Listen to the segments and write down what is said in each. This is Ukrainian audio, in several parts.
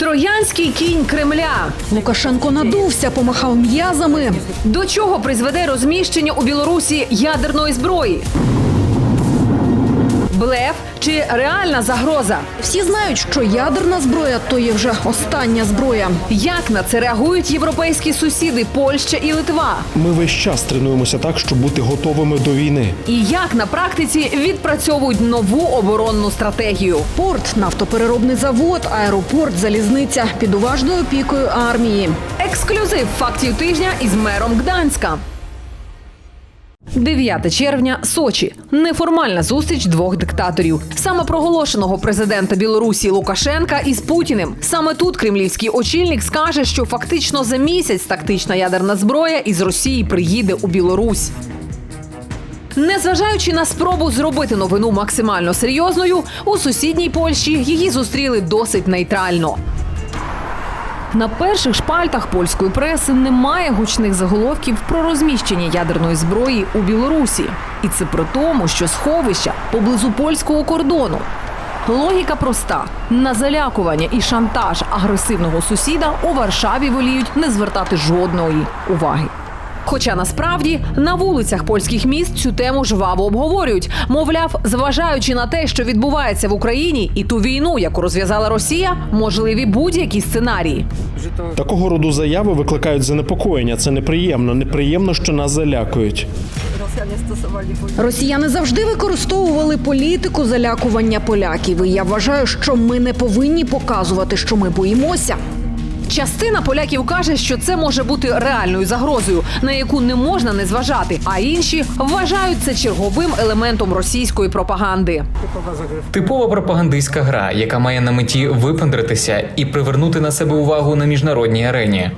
Троянський кінь Кремля. Лукашенко надувся, помахав м'язами. До чого призведе розміщення у Білорусі ядерної зброї? Блеф чи реальна загроза? Всі знають, що ядерна зброя то є вже остання зброя. Як на це реагують європейські сусіди Польща і Литва? Ми весь час тренуємося так, щоб бути готовими до війни. І як на практиці відпрацьовують нову оборонну стратегію? Порт, нафтопереробний завод, аеропорт, залізниця під уважною опікою армії. Ексклюзив фактів тижня із мером Гданська. 9 червня Сочі. Неформальна зустріч двох диктаторів. Самопроголошеного президента Білорусі Лукашенка із Путіним. Саме тут кремлівський очільник скаже, що фактично за місяць тактична ядерна зброя із Росії приїде у Білорусь. Незважаючи на спробу зробити новину максимально серйозною, у сусідній Польщі її зустріли досить нейтрально. На перших шпальтах польської преси немає гучних заголовків про розміщення ядерної зброї у Білорусі, і це при тому, що сховища поблизу польського кордону. Логіка проста: на залякування і шантаж агресивного сусіда у Варшаві воліють не звертати жодної уваги. Хоча насправді на вулицях польських міст цю тему жваво обговорюють. Мовляв, зважаючи на те, що відбувається в Україні, і ту війну, яку розв'язала Росія, можливі будь-які сценарії. Такого роду заяви викликають занепокоєння. Це неприємно. Неприємно, що нас залякують. Росіяни завжди використовували політику залякування поляків. І я вважаю, що ми не повинні показувати, що ми боїмося. Частина поляків каже, що це може бути реальною загрозою, на яку не можна не зважати. А інші вважають це черговим елементом російської пропаганди. Типова пропагандистська гра, яка має на меті випендритися і привернути на себе увагу на міжнародній арені.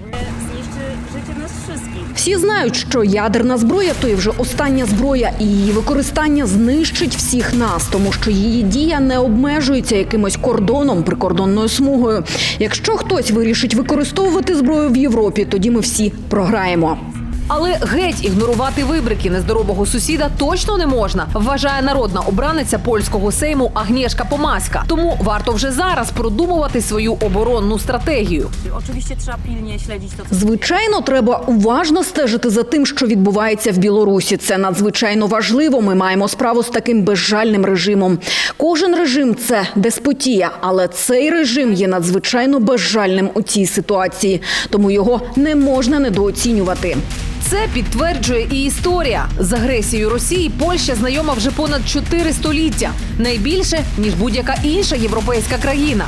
Всі знають, що ядерна зброя то є вже остання зброя, і її використання знищить всіх нас, тому що її дія не обмежується якимось кордоном, прикордонною смугою. Якщо хтось вирішить використовувати зброю в Європі, тоді ми всі програємо. Але геть ігнорувати вибрики нездорового сусіда точно не можна, вважає народна обраниця польського сейму Агнєшка Помаська. Тому варто вже зараз продумувати свою оборонну стратегію. Звичайно, треба уважно стежити за тим, що відбувається в Білорусі. Це надзвичайно важливо. Ми маємо справу з таким безжальним режимом. Кожен режим це деспотія, але цей режим є надзвичайно безжальним у цій ситуації, тому його не можна недооцінювати. Це підтверджує і історія з агресією Росії. Польща знайома вже понад чотири століття, найбільше ніж будь-яка інша європейська країна.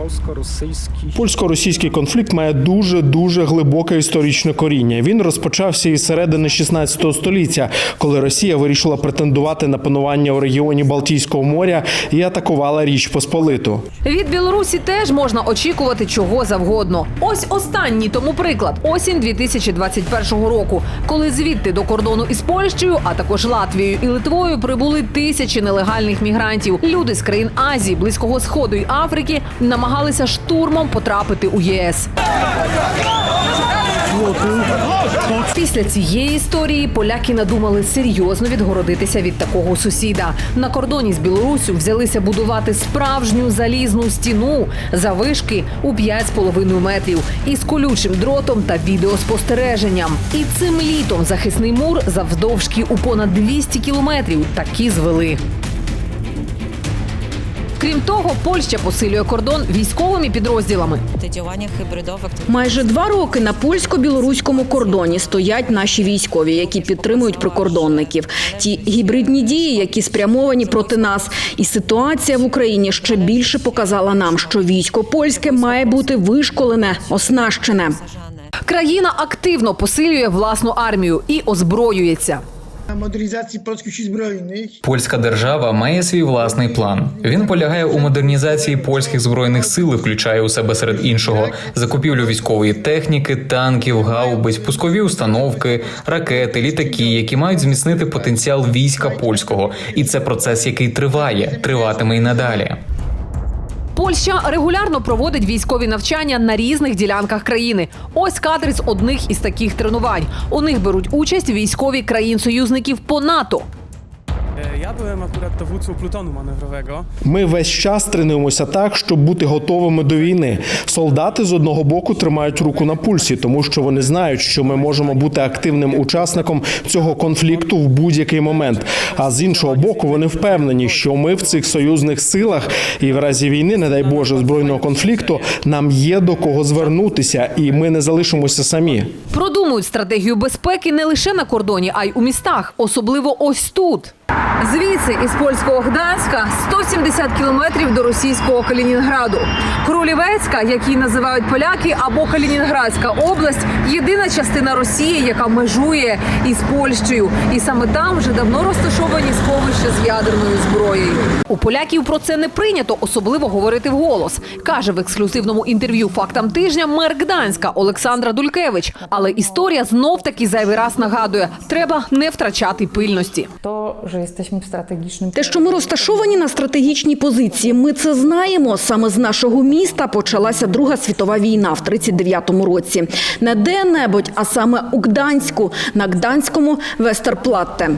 Polsko-rosyjski Польсько-російський конфлікт має дуже дуже глибоке історичне коріння. Він розпочався із середини 16 століття, коли Росія вирішила претендувати на панування у регіоні Балтійського моря і атакувала Річ Посполиту. Від Білорусі теж можна очікувати чого завгодно. Ось останній тому приклад осінь 2021 року, коли звідти до кордону із Польщею, а також Латвією і Литвою прибули тисячі нелегальних мігрантів. Люди з країн Азії, Близького Сходу і Африки намагалися штурмом потрапити у ЄС. Після цієї історії поляки надумали серйозно відгородитися від такого сусіда. На кордоні з Білоруссю взялися будувати справжню залізну стіну завишки у 5,5 метрів із колючим дротом та відеоспостереженням. І цим літом захисний мур завдовжки у понад 200 кілометрів таки звели. Крім того, Польща посилює кордон військовими підрозділами. Майже два роки на польсько-білоруському кордоні стоять наші військові, які підтримують прикордонників. Ті гібридні дії, які спрямовані проти нас. І ситуація в Україні ще більше показала нам, що військо польське має бути вишколене, оснащене. Країна активно посилює власну армію і озброюється. Модернізації польських сил збройних Польська держава має свій власний план. Він полягає у модернізації польських збройних сил, включає у себе серед іншого закупівлю військової техніки, танків, гаубиць, пускові установки, ракети, літаки, які мають зміцнити потенціал війська польського. І це процес, який триває, триватиме і надалі. Польща регулярно проводить військові навчання на різних ділянках країни. Ось кадри з одних із таких тренувань. У них беруть участь військові країн-союзників по НАТО. Ja byłem akurat dowódcą plutonu manewrowego. Ми весь час тренуємося так, щоб бути готовими до війни. Солдати з одного боку тримають руку на пульсі, тому що вони знають, що ми можемо бути активним учасником цього конфлікту в будь-який момент. А з іншого боку, вони впевнені, що ми в цих союзних силах і в разі війни, не дай Боже, збройного конфлікту, нам є до кого звернутися, і ми не залишимося самі. Продумують стратегію безпеки не лише на кордоні, а й у містах, особливо ось тут. Звідси із польського Гданська 170 кілометрів до російського Калінінграду. Кролівецька, як називають поляки, або Калінінградська область єдина частина Росії, яка межує із Польщею. І саме там вже давно розташовані сховища з ядерною зброєю. У поляків про це не прийнято особливо говорити вголос, каже в ексклюзивному інтерв'ю фактам тижня мер Гданська Олександра Дулькевич. Але історія знов таки зайвий раз нагадує: треба не втрачати пильності. to, że jesteśmy w strategicznym Те, що ми розташовані на стратегічній позиції, ми це знаємо. Саме з нашого міста почалася Друга світова війна в 39-му році. Не де-небудь, а саме у Гданську, на Гданському Вестерплатте.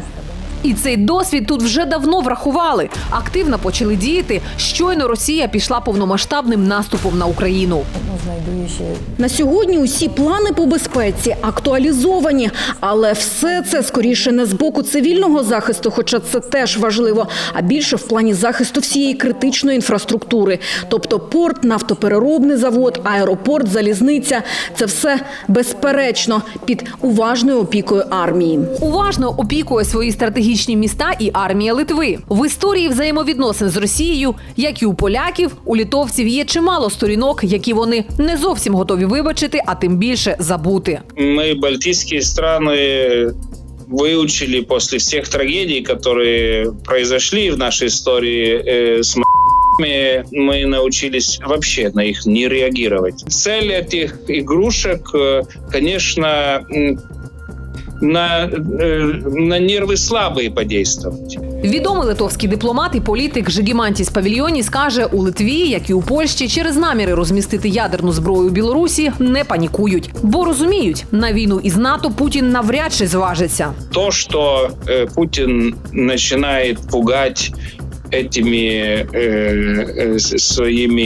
І цей досвід тут вже давно врахували. Активно почали діяти. Щойно Росія пішла повномасштабним наступом на Україну. Znajduje się На сьогодні усі плани по безпеці актуалізовані, але все це скоріше не з боку цивільного захисту, хоча це теж важливо, а більше в плані захисту всієї критичної інфраструктури, тобто порт, нафтопереробний завод, аеропорт, залізниця це все безперечно під уважною опікою армії. Уважно опікує свої стратегічні міста і армія Литви. В історії взаємовідносин з Росією, як і у поляків, у літовців є чимало сторінок, які вони не зовсім готові вибачити, а тим більше забути. мы, балтийские страны, выучили после всех трагедий, которые произошли в нашей истории э, с м***ми, мы научились вообще на их не реагировать. Цель этих игрушек, э, конечно, м, на, э, на нервы слабые подействовать. Відомий литовський дипломат і політик Жигімантіс Павільйоні скаже, у Литві, як і у Польщі, через наміри розмістити ядерну зброю у Білорусі не панікують, бо розуміють, на війну із НАТО Путін навряд чи зважиться. то, что э, Путин начинает пугать этими э, э, с- своими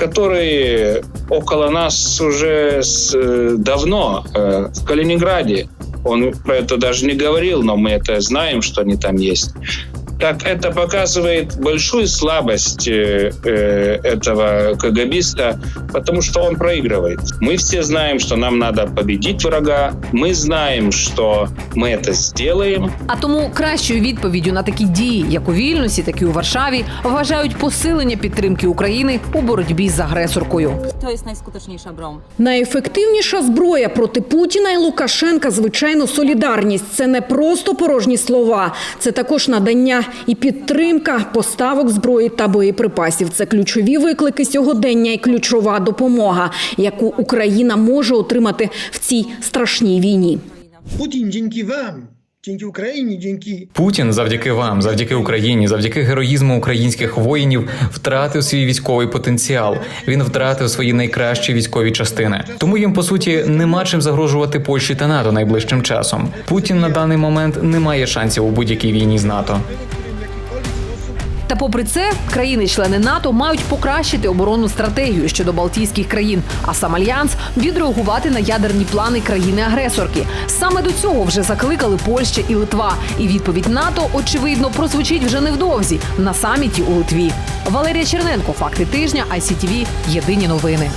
ядерными э, игрушками, которые около нас уже с, э, давно э, в Калининграде. Он про это даже не говорил, но мы это знаем, что они там есть. Так это показывает большую слабость э, э, этого КГБиста, потому что он проигрывает. Мы все знаем, что нам надо победить врага. Мы знаем, что мы это сделаем. А тому кращою відповіддю на такі дії, як у Вільнюсі, так і у Варшаві, вважають посилення підтримки України у боротьбі з агресоркою. To jest najskuteczniejsza broń. Найефективніша зброя проти Путіна і Лукашенка, звичайно, солідарність. Це не просто порожні слова, це також надання і підтримка поставок зброї та боєприпасів. Це ключові виклики сьогодення і ключова допомога, яку Україна може отримати в цій страшній війні. Putin dzięki wam, dzięki Ukrainie, dzięki Путін завдяки вам, завдяки Україні, завдяки героїзму українських воїнів втратив свій військовий потенціал. Він втратив свої найкращі військові частини. Тому їм по суті нема чим загрожувати Польщі та НАТО найближчим часом. Путін на даний момент не має шансів у будь-якій війні з НАТО. Та попри це, країни-члени НАТО мають покращити оборонну стратегію щодо Балтійських країн, а сам альянс відреагувати на ядерні плани країни-агресорки. Саме до цього вже закликали Польща і Литва. І відповідь НАТО, очевидно, прозвучить вже невдовзі на саміті у Литві. Валерія Черненко, факти тижня, ICTV, Єдині новини.